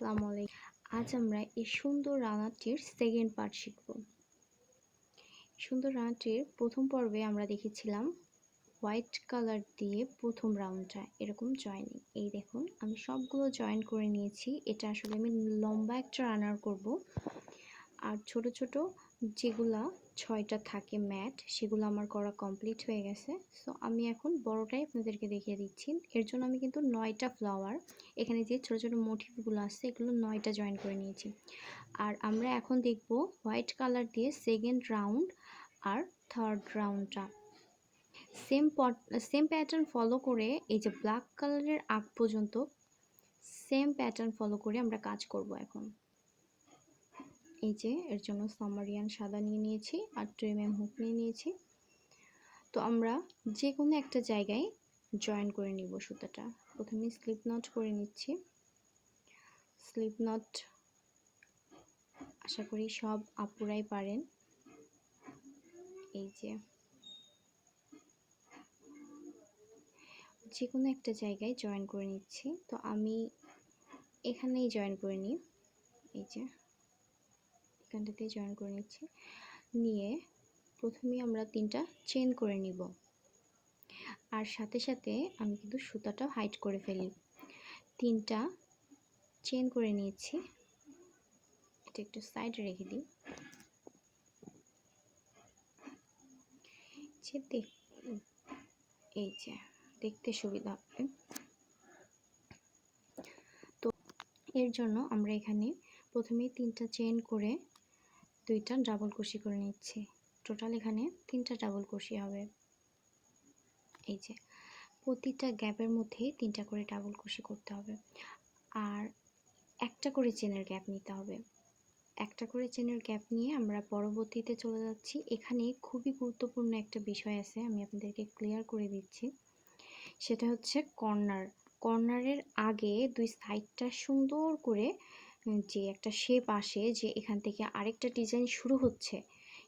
আসসালামু আলাইকুম। আজ আমরা এই সুন্দর রানাটির সেকেন্ড পার্ট শিখব। সুন্দর রানাটির প্রথম পর্বে আমরা দেখেছিলাম হোয়াইট কালার দিয়ে প্রথম রাউন্ডটা এরকম জয়েনিং এই দেখুন, আমি সবগুলো জয়েন করে নিয়েছি। এটা আসলে আমি লম্বা একটা রানার করব। আর ছোট ছোট যেগুলা ছয়টা থাকে ম্যাট, সেগুলো আমার করা কমপ্লিট হয়ে গেছে। সো আমি এখন বড়টাই আপনাদেরকে দেখিয়ে দিচ্ছি। এর জন্য আমি কিন্তু নয়টা ফ্লাওয়ার এখানে যে ছোটো ছোটো মোটিভগুলো আছে, এগুলো নয়টা জয়েন করে নিয়েছি। আর আমরা এখন দেখব হোয়াইট কালার দিয়ে সেকেন্ড রাউন্ড আর থার্ড রাউন্ডটা same pot same pattern follow করে এই যে ব্ল্যাক কালারের আগ পর্যন্ত সেম প্যাটার্ন ফলো করে আমরা কাজ করব এখন। এই যে, এর জন্য সামারিয়ান সাদা নিয়ে নিয়েছি আর ট্রিমেম হুক নিয়ে নিয়েছি। তো আমরা যে কোনো একটা জায়গায় জয়েন করে নিব সুতাটা। প্রথমে স্লিপ নট করে নিচ্ছি। স্লিপ নট আশা করি সব আপুরাই পারেন। এই যে। যে কোনো একটা জায়গায় জয়েন করে নিচ্ছি। তো আমি এখানেই জয়েন করে নিই। এই যে। এখানটাতে জয়েন করে নিচ্ছি। নিয়ে প্রথমে আমরা তিনটা চেন করে নিব। আর সাথে সাথে আমি কিন্তু সুতাটা হাইট করে ফেলি। তিনটা চেন করে নিয়েছি। এটা একটু সাইডে রেখে দিই। এই যে দেখতে সুবিধা হবে। তো এর জন্য আমরা এখানে প্রথমেই তিনটা চেন করে দুইটা ডাবল কুশি করে নিচ্ছি। টোটাল এখানে তিনটা ডাবল কুশি হবে। এই যে, প্রতিটা গ্যাপের মধ্যে তিনটা করে ডাবল কুশি করতে হবে। আর একটা করে চেনের গ্যাপ নিতে হবে। একটা করে চেনের গ্যাপ নিয়ে আমরা পরবর্তীতে চলে যাচ্ছি। এখানে খুবই গুরুত্বপূর্ণ একটা বিষয় আছে, আমি আপনাদেরকে ক্লিয়ার করে দিচ্ছি। সেটা হচ্ছে কর্নার কর্নারের আগে দুই সাইডটা সুন্দর করে যে একটা শেপ আসে, যে এখান থেকে আরেকটা ডিজাইন শুরু হচ্ছে,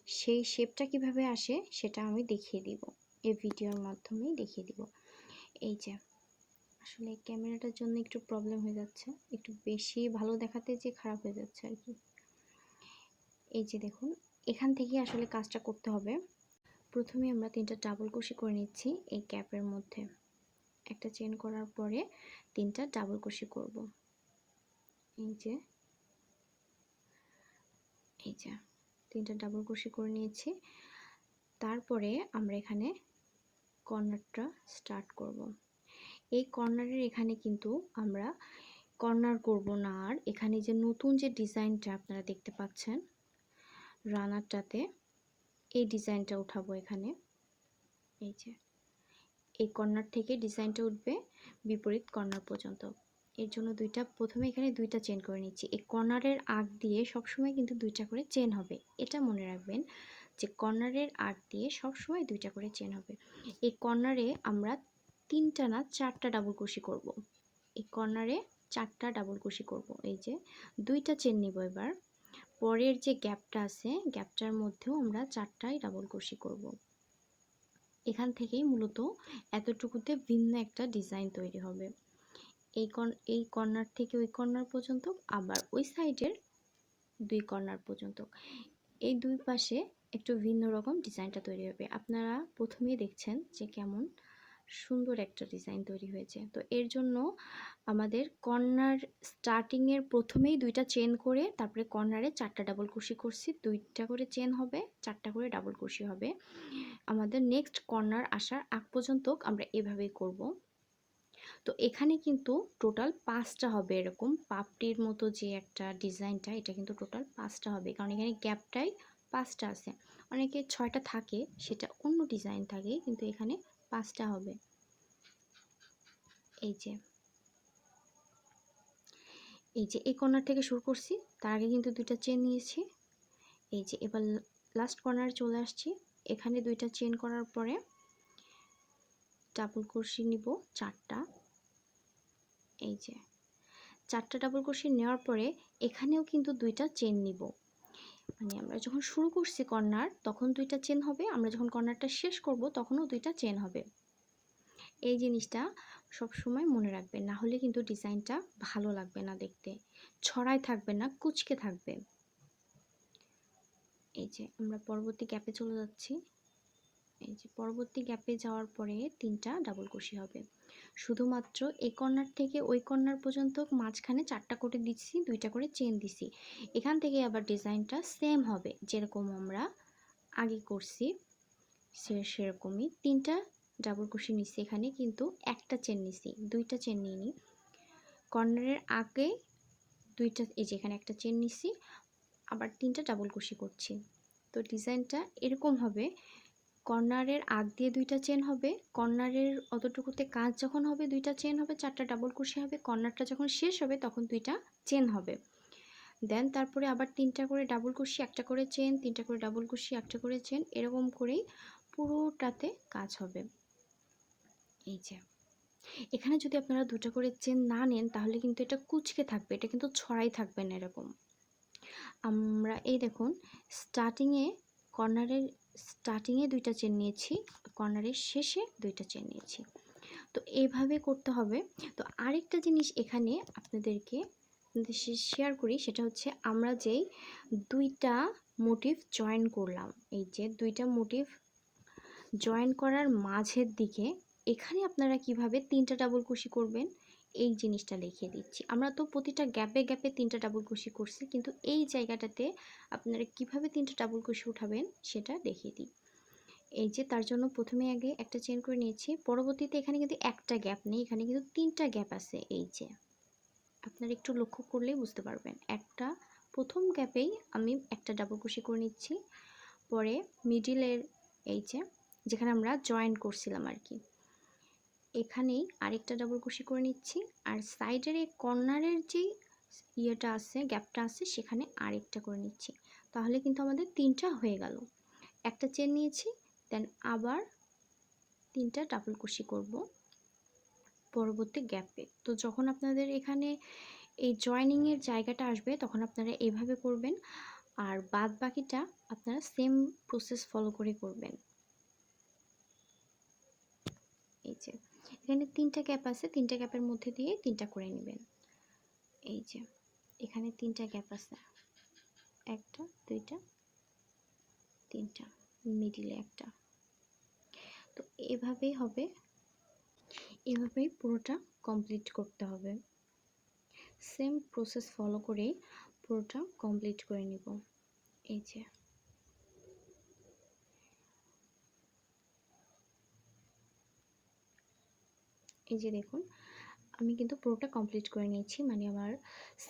সেই শেপটা কীভাবে আসে সেটা আমি দেখিয়ে দিব। এই ভিডিওর মাধ্যমেই দেখিয়ে দিব। এই যে, আসলে ক্যামেরাটার জন্য একটু প্রবলেম হয়ে যাচ্ছে, একটু বেশি ভালো দেখাতে যে খারাপ হয়ে যাচ্ছে আর কি। এই যে দেখুন, এখান থেকে আসলে কাজটা করতে হবে। প্রথমে আমরা তিনটা ডাবল কুশি করে নিচ্ছি এই ক্যাপের মধ্যে। একটা চেন করার পরে তিনটা ডাবল কুশি করব। এই যে এই যে, তিনটা ডাবল কুশি করে নিয়েছি। তারপরে আমরা এখানে কর্নারটা স্টার্ট করব। এই কর্নারের এখানে কিন্তু আমরা কর্নার করব না, আর এখানে যে নতুন যে ডিজাইনটা আপনারা দেখতে পাচ্ছেন, রানারটাতে এই ডিজাইনটা উঠাবো এখানে। এই যে, এই কর্নার থেকে ডিজাইনটা উঠবে, বিপরীত কর্নার পর্যন্ত। এর জন্য দুইটা, প্রথমে এখানে দুইটা চেন করে নিচ্ছি এই কর্নারের আগ দিয়ে সবসময় কিন্তু দুইটা করে চেন হবে এটা মনে রাখবেন যে কর্নারের আগ দিয়ে সবসময় দুইটা করে চেন হবে এই কর্নারে আমরা তিনটা না চারটা ডাবল কুশি করব। এই কর্নারে চারটা ডাবল কুশি করব। এই যে দুইটা চেন নিব এবার পরের যে গ্যাপটা আছে গ্যাপটার মধ্যেও আমরা চারটাই ডাবল কুশি করব। এখান থেকেই মূলত এতটুকুতে ভিন্ন একটা ডিজাইন তৈরি হবে এই এই কর্নার থেকে ওই কর্নার পর্যন্ত, আবার ওই সাইডের দুই কর্নার পর্যন্ত। এই দুই পাশে একটু ভিন্ন রকম ডিজাইনটা তৈরি হবে। আপনারা প্রথমেই দেখছেন যে কেমন সুন্দর একটা ডিজাইন তৈরি হয়েছে। তো এর জন্য আমাদের কর্নার স্টার্টিংয়ের প্রথমেই দুইটা চেন করে, তারপরে কর্নারে চারটা ডাবল কুশি করছি। দুইটা করে চেন হবে, চারটা করে ডাবল কুশি হবে। আমাদের নেক্সট কর্নার আসার আগ পর্যন্ত আমরা এভাবেই করব। তো এখানে কিন্তু টোটাল পাঁচটা হবে এরকম। পাপটির মতো যে একটা ডিজাইনটা এটা কিন্তু টোটাল পাঁচটা হবে। কারণ এখানে গ্যাপটাই পাঁচটা আছে। অনেকে ছয়টা থাকে, সেটা অন্য ডিজাইন থাকে, কিন্তু এখানে পাঁচটা হবে। এই যে। এই যে এই কর্নার থেকে শুরু করছি, তার আগে কিন্তু দুইটা চেন নিয়েছি। এই যে এবার লাস্ট কর্নারে চলে আসছি। এখানে দুইটা চেন করার পরে ডাবল কুরসি নিব, চারটা। এই যে। চারটা ডাবল কুরসি নেওয়ার পরে এখানেও কিন্তু দুইটা চেন নিব। মানে আমরা যখন শুরু করছি কর্নার তখন দুইটা চেন হবে। আমরা যখন কর্নারটা শেষ করব, তখনও দুইটা চেন হবে। এই জিনিসটা সব সময় মনে রাখবেন না হলে কিন্তু ডিজাইনটা ভালো লাগবে না দেখতে। ছড়ায় থাকবে না, কুচকে থাকবে। এই যে, আমরা পরবর্তী গ্যাপে চলে যাচ্ছি। এই যে, পরবর্তী গ্যাপে যাওয়ার পরে তিনটা ডাবল কুশি হবে। শুধুমাত্র এই কর্নার থেকে ওই কর্নার পর্যন্ত মাঝখানে চারটা করে দিচ্ছি, দুইটা করে চেন দিছি। এখান থেকে আবার ডিজাইনটা সেম হবে, যেরকম আমরা আগে করছি, সে সেরকমই। তিনটা ডাবল কুশি নিচ্ছি এখানে, কিন্তু একটা চেন নিছি, দুইটা চেন নিয়ে নিই কর্নারের আগে দুইটা, এই যে এখানে একটা চেন নিছি, আবার তিনটা ডাবল কুশি করছি। তো ডিজাইনটা এরকম হবে কর্নারের আগ দিয়ে দুইটা চেন হবে। কর্নারের অতটুকুতে কাজ যখন হবে, দুইটা চেন হবে, চারটা ডাবল কুশি হবে। কর্নারটা যখন শেষ হবে, তখন দুইটা চেন হবে। দেন তারপরে আবার তিনটা করে ডাবল কুশি একটা করে চেন তিনটা করে ডাবল কুশি একটা করে চেন এরকম করেই পুরোটাতে কাজ হবে। এই যে। এখানে যদি আপনারা দুটো করে চেন না নেন, তাহলে কিন্তু এটা কুচকে থাকবে, এটা কিন্তু ছড়াই থাকবে না এরকম। আমরা এই দেখুন স্টার্টিংয়ে কর্নারের স্টার্টিংয়ে দুইটা চেন নিয়েছি কর্নারের শেষে দুইটা চেন নিয়েছি। তো এইভাবে করতে হবে। তো আরেকটা জিনিস এখানে আপনাদেরকে শেয়ার করি, সেটা হচ্ছে আমরা যেই দুইটা মোটিভ জয়েন করলাম, এই যে দুইটা মোটিভ জয়েন করার মাঝের দিকে, এখানে আপনারা কীভাবে তিনটা ডাবল কুশি করবেন? এই জিনিসটা লিখিয়ে দিচ্ছি। আমরা তো প্রতিটা গ্যাপে গ্যাপে তিনটা ডাবল কুশি করছি, কিন্তু এই জায়গাটাতে আপনারা কীভাবে তিনটা ডাবল কুশি উঠাবেন সেটা দেখিয়ে দিই। এই যে তার জন্য প্রথমে আগে একটা চেন করে নিয়েছি, পরবর্তীতে এখানে কিন্তু একটা গ্যাপ নেই, এখানে কিন্তু তিনটা গ্যাপ আছে, এই যে। আপনারা একটু লক্ষ্য করলেই বুঝতে পারবেন। একটা, প্রথম গ্যাপেই আমি একটা ডাবল কুশি করে নিচ্ছি, পরে মিডিলের এই যে, যেখানে আমরা জয়েন করছিলাম আর কি। এখানেই আরেকটা ডাবল কুশি করে নিচ্ছি। আর সাইডের এই কর্নারের যেই ইয়েটা আছে গ্যাপটা আছে, সেখানে আরেকটা করে নিচ্ছি। তাহলে কিন্তু আমাদের তিনটা হয়ে গেল। একটা চেন নিয়েছি দেন আবার তিনটা ডাবল কুশি করব পরবর্তী গ্যাপে তো যখন আপনাদের এখানে এই জয়নিংয়ের জায়গাটা আসবে, তখন আপনারা এইভাবে করবেন। আর বাদ বাকিটা আপনারা সেম প্রসেস ফলো করে করবেন। এই যে। এখানে তিনটা গ্যাপ আছে, তিনটা গ্যাপের মধ্যে দিয়ে তিনটা করে নেবেন। এই যে, এখানে তিনটা গ্যাপ আছে। একটা, দুইটা, তিনটা, মিডিলে একটা। তো এভাবেই হবে। এভাবেই পুরোটা কমপ্লিট করতে হবে। সেম প্রসেস ফলো করেই পুরোটা কমপ্লিট করে নিব। এই যে। এই যে দেখুন, আমি কিন্তু পুরোটা কমপ্লিট করে নিয়েছি। মানে আমার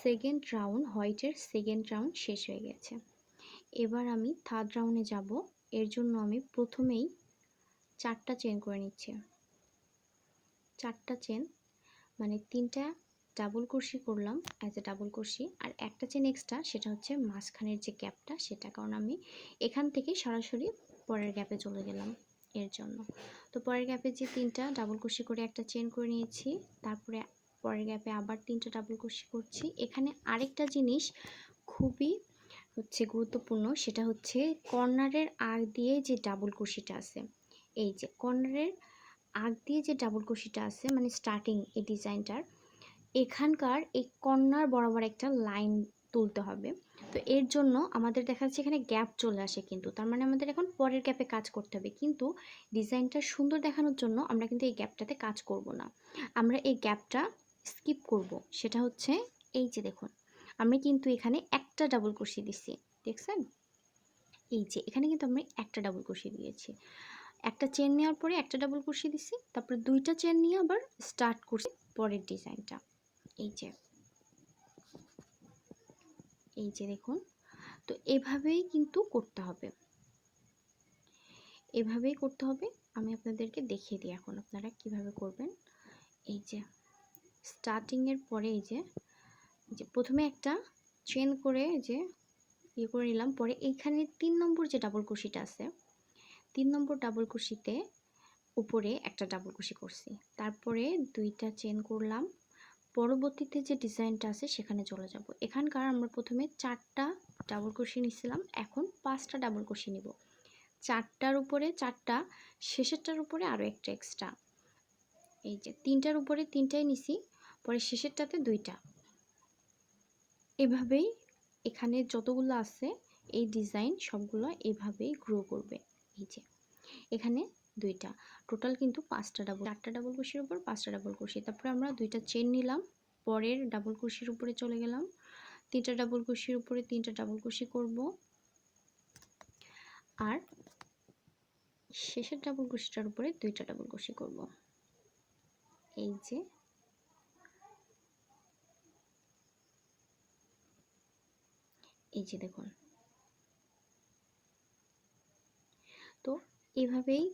সেকেন্ড রাউন্ড হোয়াইটের সেকেন্ড রাউন্ড শেষ হয়ে গেছে। এবার আমি থার্ড রাউন্ডে যাব। এর জন্য আমি প্রথমেই চারটা চেন করে নিচ্ছি। চারটা চেন মানে তিনটা ডাবল কুর্সি করলাম অ্যাজ এ ডাবল কুর্সি আর একটা চেন এক্সট্রা সেটা হচ্ছে মাঝখানের যে গ্যাপটা সেটা, কারণ আমি এখান থেকে সরাসরি পরের গ্যাপে চলে গেলাম। এর জন্য। তো পরের গ্যাপে যে তিনটা ডাবল কুশি করে একটা চেন করে নিয়েছি, তারপরে পরের গ্যাপে আবার তিনটা ডাবল কুশি করছি। এখানে আরেকটা জিনিস খুবই হচ্ছে গুরুত্বপূর্ণ, সেটা হচ্ছে কর্নারের আগ দিয়ে যে ডাবল কুশিটা আছে, এই যে কর্নারের আগ দিয়ে যে ডাবল কুশিটা আছে মানে স্টার্টিং এই ডিজাইনটার এখানকার এই কর্নার বরাবর একটা লাইন তুলতে হবে। তো এর জন্য আমাদের দেখা যাচ্ছে এখানে গ্যাপ চলে আসে কিন্তু। তার মানে আমাদের এখন পরের গ্যাপে কাজ করতে হবে। কিন্তু ডিজাইনটা সুন্দর দেখানোর জন্য আমরা কিন্তু এই গ্যাপটাতে কাজ করব না। আমরা এই গ্যাপটা স্কিপ করব। সেটা হচ্ছে এই যে দেখুন, আমি কিন্তু এখানে একটা ডাবল কুশি দিছি। দেখছেন? এই যে, এখানে কিন্তু আমি একটা ডাবল কুশি দিয়েছি। একটা চেন নেওয়ার পরে একটা ডাবল কুশি দিছি। তারপরে দুইটা চেন নিয়ে আবার স্টার্ট করছি পরের ডিজাইনটা এই যে। এই যে দেখুন, তো এভাবেই কিন্তু করতে হবে। এভাবেই করতে হবে। আমি আপনাদেরকে দেখিয়ে দিই এখন আপনারা কীভাবে করবেন। এই যে স্টার্টিংয়ের পরে এই যে যে প্রথমে একটা চেন করে যে ইয়ে করে নিলাম। পরে এইখানে তিন নম্বর যে ডাবল কুশিটা আছে, তিন নম্বর ডাবল কুশিতে উপরে একটা ডাবল কুশি করছি। তারপরে দুইটা চেন করলাম। পরবর্তীতে যে ডিজাইনটা আছে সেখানে চলে যাব। এখানকার আমরা প্রথমে চারটা ডাবল কুশি নিছিলাম এখন পাঁচটা ডাবল কুশি নিব। চারটার উপরে চারটা, শেষেরটার উপরে আরও একটা এক্সট্রা এই যে তিনটার উপরে তিনটাই নিছি, পরে শেষেরটাতে দুইটা। এভাবেই এখানে যতগুলো আছে, এই ডিজাইন সবগুলো এভাবেই গ্রো করবে। এই যে, এখানে দুইটা। টোটাল কিন্তু পাঁচটা ডাবল চারটা ডাবল কুশির উপর পাঁচটা ডাবল কুশি তারপরে আমরা দুইটা চেন নিলাম, পরের ডাবল কুশির উপরে চলে গেলাম। তিনটা ডাবল কুশির উপরে তিনটা ডাবল কুশি করব। আর শেষের ডাবল কুশিটার উপরে দুইটা ডাবল কুশি করব। এই যে এই যে দেখুন। তো এভাবেই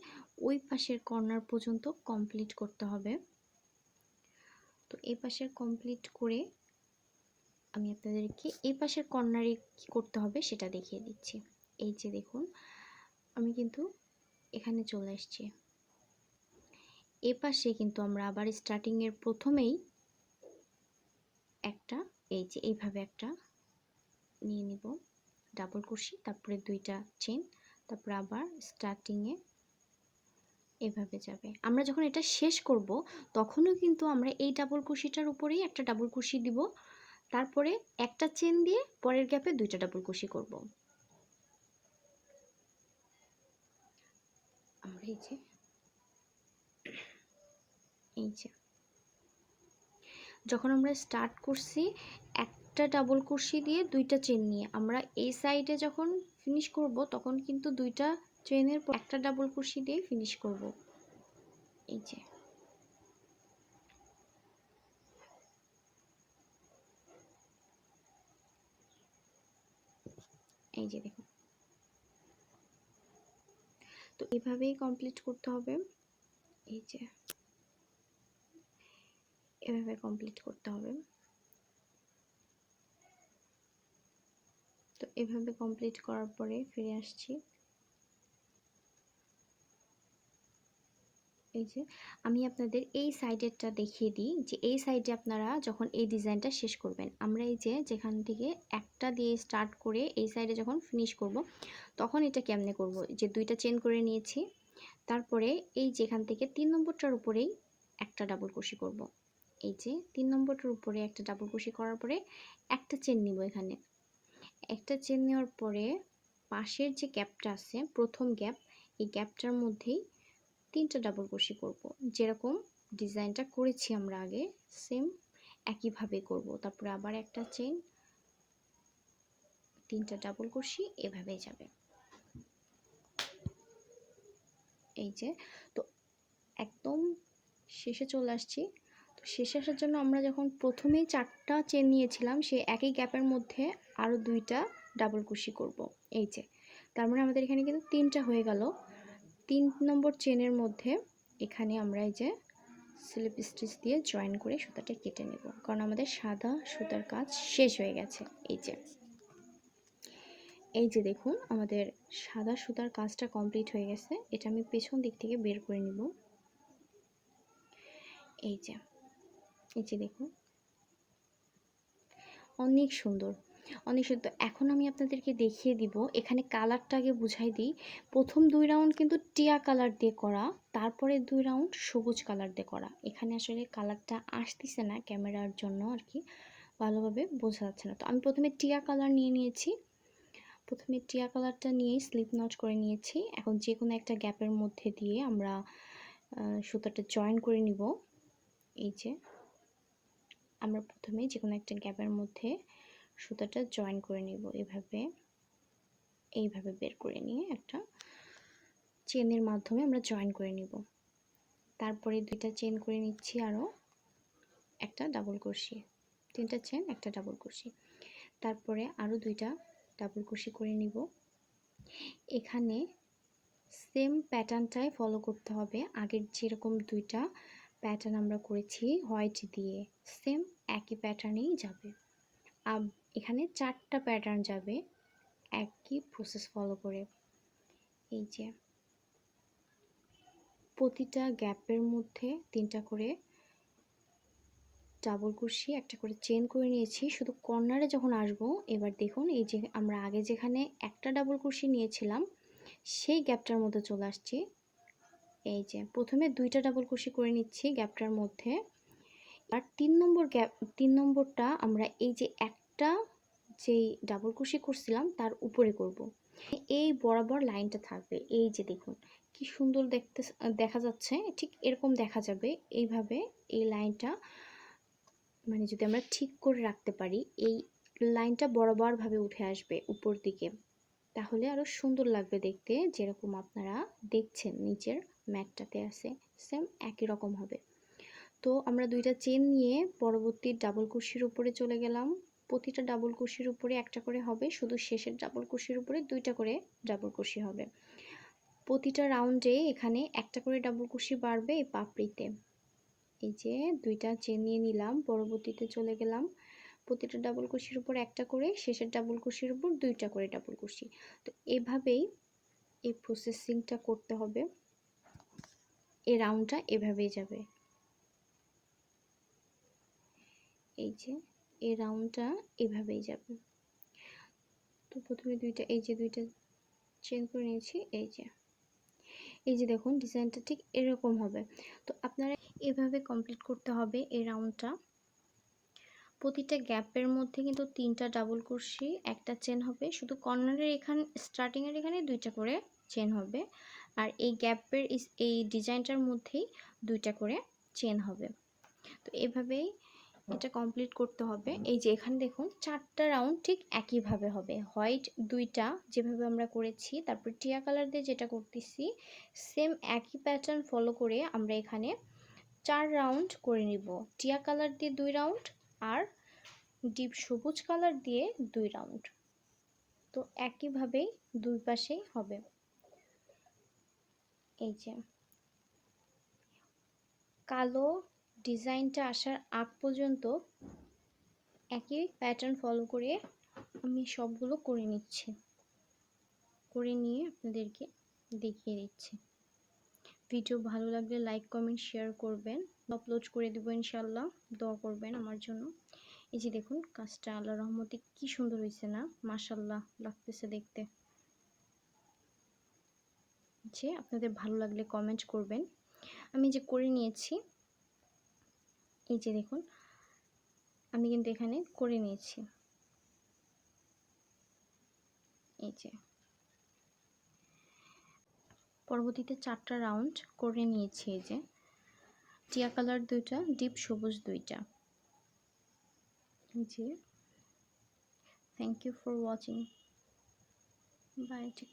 ওই পাশের কর্নার পর্যন্ত কমপ্লিট করতে হবে। তো এই পাশের কমপ্লিট করে আমি আপনাদেরকে এই পাশের কর্নারে কী করতে হবে সেটা দেখিয়ে দিচ্ছি। এই যে দেখুন, আমি কিন্তু এখানে চলে এসেছি। এ পাশে কিন্তু আমরা আবার স্টার্টিংয়ের প্রথমেই একটা, এই যে এইভাবে একটা নিয়ে নিব। ডাবল কুশি তারপরে দুইটা চেন তারপরে আবার স্টার্টিংয়ে এভাবে যাবে। আমরা যখন এটা শেষ করব, তখনও কিন্তু আমরা এই ডাবল কুশিটার উপরেই একটা ডাবল কুশি দিব। তারপরে একটা চেন দিয়ে পরের গ্যাপে দুইটা ডাবল কুশি করব। আমরা এই যে এই যে, যখন আমরা স্টার্ট করছি, একটা ডাবল কুশি দিয়ে দুইটা চেন নিয়ে, আমরা এই সাইডে যখন ফিনিশ করব, তখন কিন্তু দুইটা চেনের একটা ডাবল কুশি দিয়ে ফিনিশ করব। এই যে। এই যে দেখুন। তো এভাবেই কমপ্লিট করতে হবে। এই যে। এভাবে কমপ্লিট করতে হবে। তো এভাবে কমপ্লিট করার পরে ফিরে আসছি। এই যে, আমি আপনাদের এই সাইডেরটা দেখিয়ে দিই যে, এই সাইডে আপনারা যখন এই ডিজাইনটা শেষ করবেন, আমরা এই যে, যেখান থেকে একটা দিয়ে স্টার্ট করে এই সাইডে যখন ফিনিশ করব, তখন এটা কেমনে করব? যে, দুইটা চেন করে নিয়েছি, তারপরে এই যেখান থেকে তিন নম্বরটার উপরেই একটা ডাবল কুশি করব। এই যে, তিন নম্বরটার উপরে একটা ডাবল কুশি করার পরে একটা চেন নিব এখানে। একটা চেন নেওয়ার পরে পাশের যে গ্যাপটা আছে, প্রথম গ্যাপ, এই গ্যাপটার মধ্যেই তিনটা ডাবল কুশি করব। যেরকম ডিজাইনটা করেছি আমরা আগে সেম একইভাবে করব। তারপরে আবার একটা চেন, তিনটা ডাবল কুশি এভাবে যাবে। এই যে, তো একদম শেষে চলে আসছি। তো শেষে আসার জন্য আমরা যখন প্রথমেই চারটা চেন নিয়েছিলাম সে একই গ্যাপের মধ্যে আরও দুইটা ডাবল কুশি করব। এই যে, তার মানে আমাদের এখানে কিন্তু তিনটা হয়ে গেল। তিন নম্বর চেনের মধ্যে এখানে আমরা এই যে স্লিপ স্টিচ দিয়ে জয়েন করে সুতাটা কেটে নেব। কারণ আমাদের সাদা সুতার কাজ শেষ হয়ে গেছে। এই যে এই যে দেখুন, আমাদের সাদা সুতার কাজটা কমপ্লিট হয়ে গেছে। এটা আমি পেছন দিক থেকে বের করে নিব। এই যে এই যে দেখুন, অনেক সুন্দর। সুন্দর। এখন আমি আপনাদেরকে দেখিয়ে দিব। এখানে কালারটা আগে বুঝাই দিই। প্রথম দুই রাউন্ড কিন্তু টিয়া কালার দিয়ে করা। তারপরে দুই রাউন্ড সবুজ কালার দিয়ে করা। এখানে আসলে কালারটা আসতেছে না ক্যামেরার জন্য আর কি ভালোভাবে বোঝা যাচ্ছে না। তো আমি প্রথমে টিয়া কালার নিয়ে নিয়েছি। প্রথমে টিয়া কালারটা নিয়েই স্লিপ নট করে নিয়েছি। এখন যে কোনো একটা গ্যাপের মধ্যে দিয়ে আমরা সুতাটা জয়েন করে নিব। এই যে, আমরা প্রথমে যে কোনো একটা গ্যাপের মধ্যে সুতাটা জয়েন করে নিব এভাবে। এইভাবে বের করে নিয়ে একটা চেনের মাধ্যমে আমরা জয়েন করে নিব। তারপরে দুইটা চেন করে নিচ্ছি আরও একটা ডাবল কুশি তিনটা চেন একটা ডাবল কুশি তারপরে আরও দুইটা ডাবল কুশি করে নিব। এখানে সেম প্যাটার্নটাই ফলো করতে হবে। আগের যেরকম দুইটা প্যাটার্ন আমরা করেছি হোয়াইট দিয়ে সেম একই প্যাটার্নেই যাবে। এখানে চারটা প্যাটার্ন যাবে। একই প্রসেস ফলো করে। এই যে, প্রতিটা গ্যাপের মধ্যে তিনটা করে ডাবল কুশি একটা করে চেন করে নিয়েছি। শুধু কর্নারে যখন আসব, এবার দেখুন এই যে আমরা আগে যেখানে একটা ডাবল কুশি নিয়েছিলাম, সেই গ্যাপটার মধ্যে চলে আসছি। এই যে, প্রথমে দুইটা ডাবল কুশি করে নিচ্ছি গ্যাপটার মধ্যে। আর তিন নম্বর গ্যাপ, তিন নম্বরটা আমরা এই যে একটা যেই ডাবল কুশি করছিলাম, তার উপরে করব। এই বরাবর লাইনটা থাকবে। এই যে দেখুন, কি সুন্দর দেখতে, দেখা যাচ্ছে, ঠিক এরকম দেখা যাবে। এইভাবে এই লাইনটা মানে যদি আমরা ঠিক করে রাখতে পারি, এই লাইনটা বরাবরভাবে উঠে আসবে উপর দিকে। তাহলে আরও সুন্দর লাগবে দেখতে, যেরকম আপনারা দেখছেন, নিচের ম্যাটটাতে আছে সেম একই রকম হবে। তো আমরা দুইটা চেন নিয়ে পরবর্তী ডাবল কুশির উপরে চলে গেলাম। প্রতিটা ডাবল কুশির উপরে একটা করে হবে, শুধু শেষের ডাবল কুশির উপরে দুইটা করে ডাবল কুশি হবে। প্রতিটা রাউন্ডে এখানে একটা করে ডাবল কুশি বাড়বে এই পাপড়িতে। এই যে দুইটা চেন নিয়ে নিলাম, পরবর্তীতে চলে গেলাম। প্রতিটা ডাবল কুশির উপর একটা করে, শেষের ডাবল কুশির উপর দুইটা করে ডাবল কুশি তো এভাবেই এই প্রসেসিংটা করতে হবে। এই রাউন্ডটা এভাবেই যাবে। এই যে, এই রাউন্ডটা এভাবেই যাবে। তো প্রথমে দুইটা, এই যে দুইটা চেন করে নিয়েছি, এই যে। এই যে দেখুন ডিজাইনটা ঠিক এরকম হবে। তো আপনারা এভাবে কমপ্লিট করতে হবে এই রাউন্ডটা প্রতিটা গ্যাপের মধ্যে কিন্তু তিনটা ডাবল কুর্সি একটা চেন হবে। শুধু কর্নারের এখানে স্টার্টিংয়ের এখানে দুইটা করে চেন হবে। আর এই গ্যাপের, এই ডিজাইনটার মধ্যেই দুইটা করে চেন হবে। তো এভাবেই এটা কমপ্লিট করতে হবে। এই যে এখানে দেখুন, চারটা রাউন্ড ঠিক একইভাবে হবে। হোয়াইট দুইটা যেভাবে আমরা করেছি, তারপর টিয়া কালার দিয়ে যেটা করতেছি সেম একই প্যাটার্ন ফলো করে আমরা এখানে চার রাউন্ড করে নিব। টিয়া কালার দিয়ে দুই রাউন্ড আর ডিপ সবুজ কালার দিয়ে দুই রাউন্ড তো একইভাবেই দুই পাশেই হবে। এই যে, কালো ডিজাইনটা আসার আগ পর্যন্ত একই প্যাটার্ন ফলো করে আমি সবগুলো করে নিচ্ছি। করে নিয়ে আপনাদেরকে দেখিয়ে দিচ্ছি। ভিডিও ভালো লাগলে লাইক কমেন্ট শেয়ার করবেন। আপলোড করে দেবো ইনশাল্লাহ দোয়া করবেন আমার জন্য। এই যে দেখুন, কাজটা আল্লাহ রহমতে কি সুন্দর হয়েছে না? মাশাল্লাহ লাগতেছে দেখতে। যে আপনাদের ভালো লাগলে কমেন্ট করবেন। আমি যে করে নিয়েছি এই যে দেখুন, আমি কিন্তু এখানে করে নিয়েছি। এই যে। পরবর্তীতে চারটা রাউন্ড করে নিয়েছি এই যে। টিয়া কালার দুইটা, ডিপ সবুজ দুইটা। জি thank you for watching bye take